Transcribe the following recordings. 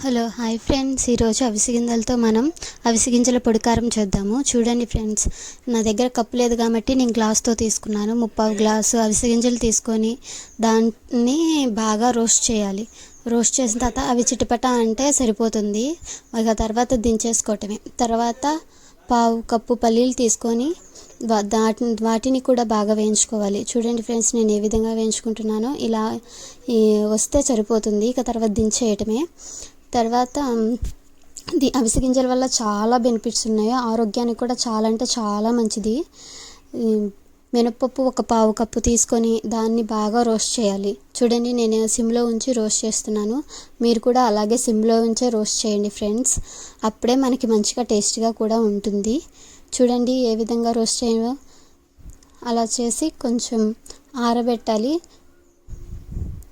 Hello hi friends. ఈరోజు అవిసిగింజలతో మనం అవిసిగింజల గింజల చేద్దాము. చూడండి ఫ్రెండ్స్ నా దగ్గర కప్పు లేదు కాబట్టి నేను గ్లాస్తో తీసుకున్నాను. ముప్పావు గ్లాసు అవిసె గింజలు తీసుకొని దాన్ని బాగా రోస్ట్ చేయాలి. రోస్ట్ చేసిన తర్వాత అవి చిటపట అంటే సరిపోతుంది. ఇక తర్వాత దించేసుకోవటమే. తర్వాత పావు కప్పు పల్లీలు తీసుకొని వా- దాటి వాటిని కూడా బాగా వేయించుకోవాలి. చూడండి ఫ్రెండ్స్ నేను ఏ విధంగా వేయించుకుంటున్నానో. ఇలా ఈ వస్తే సరిపోతుంది. ఇక తర్వాత దించేయటమే. తర్వాత ది అవిసె గింజల వల్ల చాలా బెనిఫిట్స్ ఉన్నాయి. ఆరోగ్యానికి కూడా చాలా అంటే చాలా మంచిది. మినపప్పు ఒక పావు కప్పు తీసుకొని దాన్ని బాగా రోస్ట్ చేయాలి. చూడండి నేను సిమ్లో ఉంచి రోస్ట్ చేస్తున్నాను. మీరు కూడా అలాగే సిమ్లో ఉంచే రోస్ట్ చేయండి ఫ్రెండ్స్. అప్పుడే మనకి మంచిగా టేస్ట్గా కూడా ఉంటుంది. చూడండి ఏ విధంగా రోస్ట్ చేయాలో. అలా చేసి కొంచెం ఆరబెట్టాలి.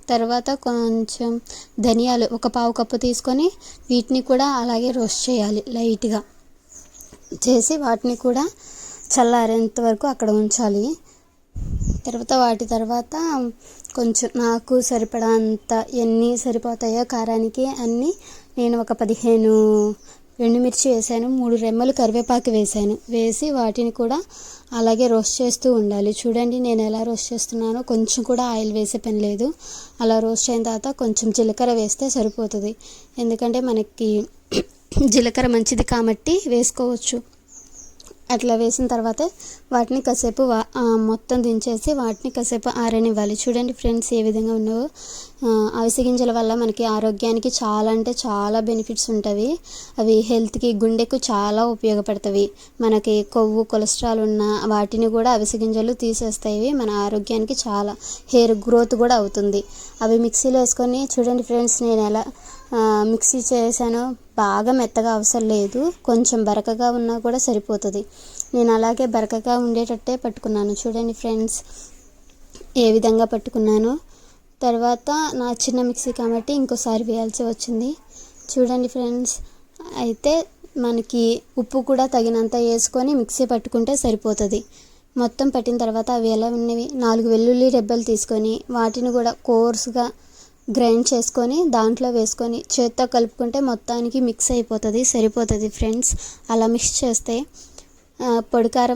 తర్వాత కొంచెం ధనియాలు ఒక పావు కప్పు తీసుకొని వీటిని కూడా అలాగే రోస్ట్ చేయాలి లైట్గా. చేసి వాటిని కూడా చల్లారేంత వరకు అక్కడ ఉంచాలి. తర్వాత వాటి తర్వాత కొంచెం నాకు సరిపడా అంత ఎన్ని సరిపోతాయో కారానికి అన్నీ నేను ఒక పదిహేను ఎండుమిర్చి వేసాను మూడు రెమ్మలు కరివేపాకు వేసాను. వేసి వాటిని కూడా అలాగే రోస్ట్ చేస్తూ ఉండాలి. చూడండి నేను ఎలా రోస్ట్ చేస్తున్నానో. కొంచెం కూడా ఆయిల్ వేసే పని లేదు. అలా రోస్ట్ అయిన తర్వాత కొంచెం జీలకర్ర వేస్తే సరిపోతుంది. ఎందుకంటే మనకి జీలకర్ర మంచిది కాబట్టి వేసుకోవచ్చు. అట్లా వేసిన తర్వాత వాటిని కాసేపు వా మొత్తం దించేసి వాటిని కాసేపు ఆరనివ్వాలి. చూడండి ఫ్రెండ్స్ ఏ విధంగా ఉన్నావో. అవిసె గింజల వల్ల మనకి ఆరోగ్యానికి చాలా అంటే చాలా బెనిఫిట్స్ ఉంటాయి అవి హెల్త్కి గుండెకు చాలా ఉపయోగపడతాయి మనకి కొవ్వు కొలెస్ట్రాల్ ఉన్న వాటిని కూడా అవిసె గింజలు తీసేస్తాయి. మన ఆరోగ్యానికి చాలా హెయిర్ గ్రోత్ కూడా అవుతుంది. అవి మిక్సీలో వేసుకొని చూడండి ఫ్రెండ్స్ నేను ఎలా మిక్సీ చేశాను బాగా మెత్తగా అవసరం లేదు. కొంచెం బరకగా ఉన్నా కూడా సరిపోతుంది. నేను అలాగే బరకగా ఉండేటట్టే పట్టుకున్నాను. చూడండి ఫ్రెండ్స్ ఏ విధంగా పట్టుకున్నానో. తర్వాత నా చిన్న మిక్సీ కాబట్టి ఇంకోసారి వేయాల్సి వచ్చింది. చూడండి ఫ్రెండ్స్ అయితే మనకి ఉప్పు కూడా తగినంత వేసుకొని మిక్సీ పట్టుకుంటే సరిపోతుంది. మొత్తం పట్టిన తర్వాత అవి ఎలా ఉన్నవి? నాలుగు వెల్లుల్లి రెబ్బలు తీసుకొని వాటిని కూడా కోర్స్గా గ్రైండ్ చేసుకొని దాంట్లో వేసుకొని చేత్తో కలుపుకుంటే మొత్తానికి మిక్స్ అయిపోతుంది సరిపోతుంది ఫ్రెండ్స్. అలా మిక్స్ చేస్తే పొడికారం